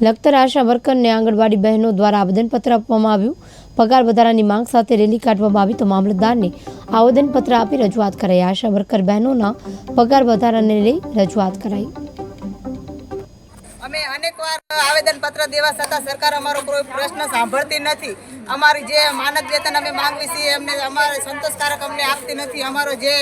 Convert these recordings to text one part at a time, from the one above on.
લખતર આશા વર્કરને આંગણવાડી બહેનો દ્વારા આવેદનપત્ર આપવામાં આવ્યું. પગાર વધારાની માંગ સાથે રેલી કાઢવામાં આવી તો મામલતદારને આવેદનપત્ર આપી રજૂઆત કરાઈ. આશા વર્કર બહેનોના પગાર વધારાને લઈ રજૂઆત કરાઈ. અમે અનેકવાર આવેદન પત્ર દેવા છતાં સરકાર અમારો કોઈ પ્રશ્ન સાંભળતી નથી. અમારી જે માનદ વેતન અમે માંગવી છીએ, એમને અમારે સંતોષકારક અમને આપતી નથી. અમારો જે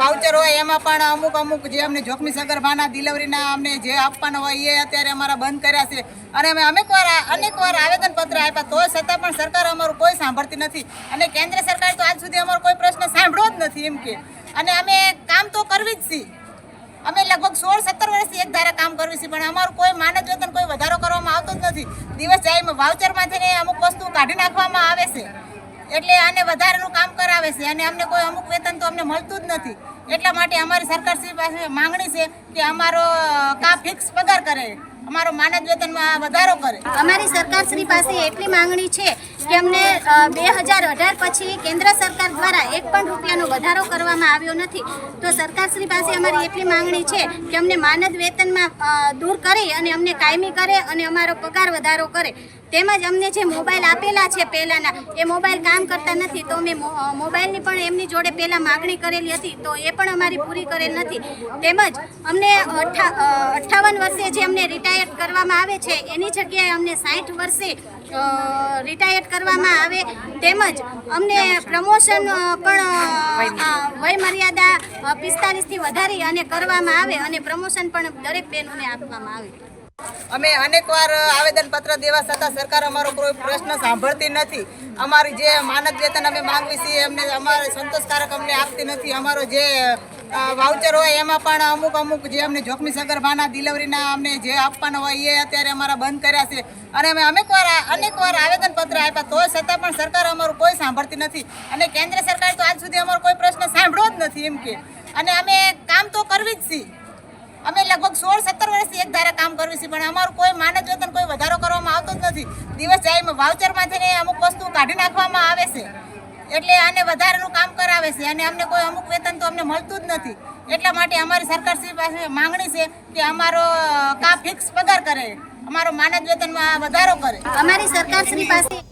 વાઉચર હોય એમાં પણ અમુક અમુક જે અમને જોખમી સગર્ભાના ડિલિવરીના અમને જે આપવાના હોય એ અત્યારે અમારા બંધ કર્યા છે. અને અમે અનેકવાર અનેકવાર આવેદન પત્ર આપ્યા તો છતાં પણ સરકાર અમારું કોઈ સાંભળતી નથી. અને કેન્દ્ર સરકાર તો આજ સુધી અમારો કોઈ પ્રશ્ન સાંભળ્યો જ નથી એમ કે. અને અમે કામ તો કરવી જ છીએ. અમે લગભગ સોળ, સત્તર વર્ષથી એક ધારા કામ કરવી છીએ પણ અમારું કોઈ માનદ વેતન, કોઈ વધારો કરવામાં આવતો જ નથી. દિવસ જાય વાઉચરમાંથી અમુક વસ્તુ કાઢી નાખવામાં આવે છે. એટલે આને વધારાનું કામ કરાવે છે, અને અમને કોઈ અમુક વેતન તો અમને મળતું જ નથી. એટલા માટે અમારી સરકારશ્રી પાસે માંગણી છે કે અમારો કા ફિક્સ પગાર કરે. અમારો માનદ વેતનમાં વધારો કરે. અમારી સરકારશ્રી પાસે એટલી માંગણી છે કે અમને બે હજાર અઢાર પછી કેન્દ્ર સરકાર દ્વારા એક પણ રૂપિયાનો વધારો કરવામાં આવ્યો નથી. તો સરકારશ્રી પાસે અમારી એટલી માંગણી છે કે અમને માનદ વેતનમાં દૂર કરી અને અમને કાયમી કરે અને અમારો પગાર વધારો કરે. તેમજ અમને જે મોબાઈલ આપેલા છે પહેલાંના, એ મોબાઈલ કામ કરતા નથી. તો અમે મોબાઈલની પણ એમની જોડે પહેલાં માગણી કરેલી હતી. તો એ પણ અમારી પૂરી કરેલ નથી. તેમજ અમને અઠ્ઠા- અઠ્ઠાવન વર્ષે જે અમને રિટાયર્ડ કરવામાં આવે છે, એની જગ્યાએ અમને સાઠ વર્ષે રિટાયર્ડ કરવામાં આવે તેમજ અમને પ્રમોશન પણ વયમર્યાદા પિસ્તાલીસથી વધારી અને કરવામાં આવે અને પ્રમોશન પણ દરેક બહેનોને આપવામાં આવે. અમે અનેકવાર આવેદન પત્ર દેવા છતાં સરકાર અમારો કોઈ પ્રશ્ન સાંભળતી નથી. અમારી જે માનદ વેતન અમે માંગવી છીએ, એમને અમારે સંતોષકારક અમને આપતી નથી. અમારો જે વાઉચર હોય એમાં પણ અમુક અમુક જે અમને જોખમી સગર્ભાના ડિલિવરીના અમને જે આપવાના હોય એ અત્યારે અમારા બંધ કર્યા છે. અને અમે અનેકવાર અનેકવાર આવેદન પત્ર આપ્યા તો છતાં પણ સરકાર અમારું કોઈ સાંભળતી નથી. અને કેન્દ્ર સરકાર તો આજ સુધી અમારો કોઈ પ્રશ્ન સાંભળ્યો જ નથી એમ કે. અને અમે કામ તો કરવી જ છીએ. અમે લગભગ સોળ, સત્તર વર્ષથી એક ધારા કામ કરવી છીએ પણ અમારું કોઈ માનદ વેતન કોઈ વધારો કરવામાં આવતો જ નથી. દિવસ જાય વાઉચરમાંથી અમુક વસ્તુ કાઢી નાખવામાં આવે છે. એટલે આને વધારાનું કામ કરાવે છે અને અમને કોઈ અમુક વેતન તો અમને મળતું જ નથી. એટલા માટે અમારી સરકારશ્રી પાસે માંગણી છે કે અમારો કા ફિક્સ પગાર કરે. અમારો માનદ વેતનમાં વધારો કરે. અમારી સરકારશ્રી પાસે